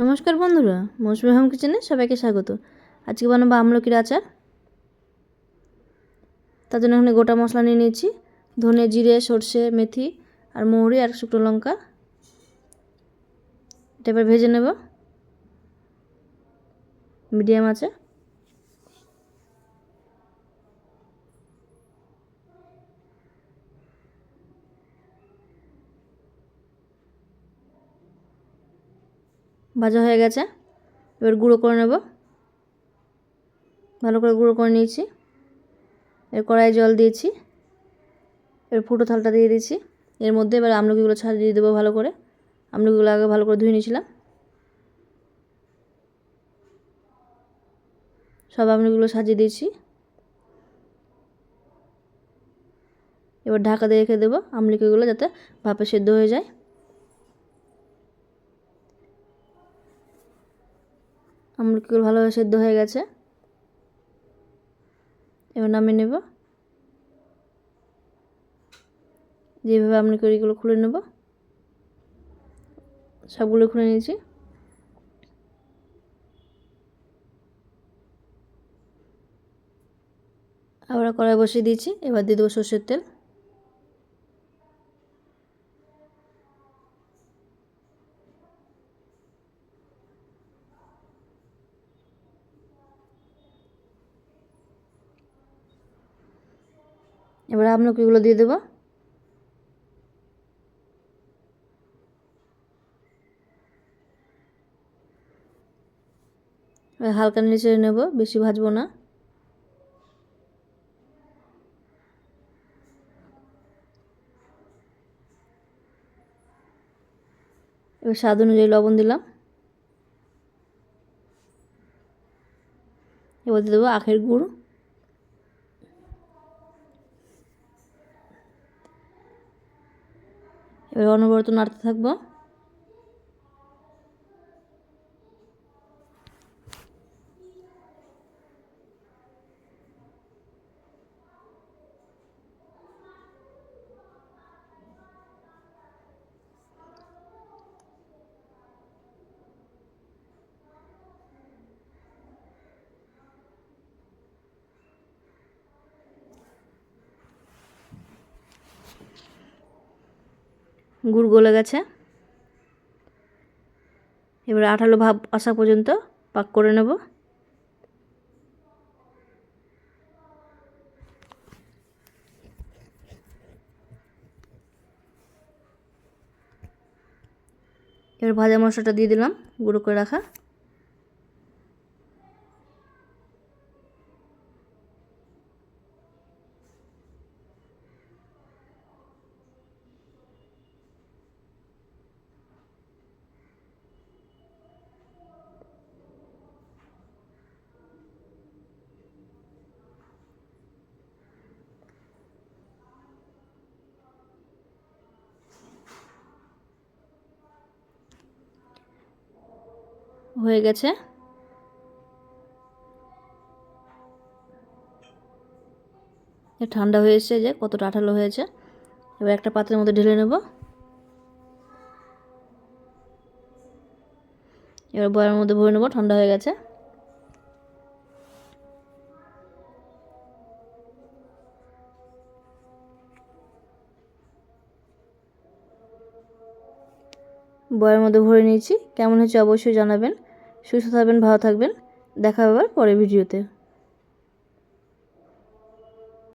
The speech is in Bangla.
নমস্কার বন্ধুরা, মৌসুমি হোম কিচেনে সবাইকে স্বাগত। আজকে বানাবো আমলকির আচার। তার জন্য এখানে গোটা মশলা নিয়ে নিয়েছি। ধনে, জিরে, সর্ষে, মেথি আর মৌরি আর শুকনো লঙ্কা। এটা এবার ভেজে নেব। মিডিয়াম আছে। ভাজা হয়ে গেছে। এবার গুঁড়ো করে নেব। ভালো করে গুঁড়ো করে নিয়েছি। এর কড়াই জল দিয়েছি। এর ফুটো থালটা দিয়ে দিয়েছি। এর মধ্যে এবার আমলকিগুলো ছাড়িয়ে দেবো ভালো করে। আমলকিগুলো আগে ভালো করে ধুয়ে নিয়েছিলাম। সব আমলকিগুলো সাজিয়ে দিয়েছি। এবার ঢাকা দিয়ে রেখে দেবো আমলকিগুলো যাতে ভাপে সেদ্ধ হয়ে যায়। আমলকিগুলো ভালোভাবে সেদ্ধ হয়ে গেছে। এবার নামিয়ে নেব। যেভাবে আমলকিগুলো খুলে নেব, সবগুলো খুলে নিয়েছি। আবার কড়াই বসিয়ে দিয়েছি, এবার দিয়ে দেবো সর্ষের তেল। এবার আমলকিগুলো দিয়ে দেবো। হালকা নিচে নেব, বেশি ভাজবো না। এবার স্বাদ অনুযায়ী লবণ দিলাম। এবার দিয়ে দেবো আখের গুড়। এবার অনবরত নাড়তে থাকব। গুড় গলে গেছে। এবার আঠালো ভাব আসা পর্যন্ত পাক করে নেব। এবার ভাজা মশলাটা দিয়ে দিলাম, গুঁড়ো করে রাখা। হয়ে গেছে। ঠান্ডা হয়েছে যে কতটা আঠালো হয়েছে। এবার একটা পাত্রের মধ্যে ঢেলে নেব। এবার বয়ের মধ্যে ভরে নেব, ঠান্ডা হয়ে গেছে। বয়ের মধ্যে ভরে নিয়েছি। কেমন হয়েছে অবশ্যই জানাবেন। সুস্থ থাকবেন ভালো থাকবেন। দেখা হবে পরের ভিডিওতে।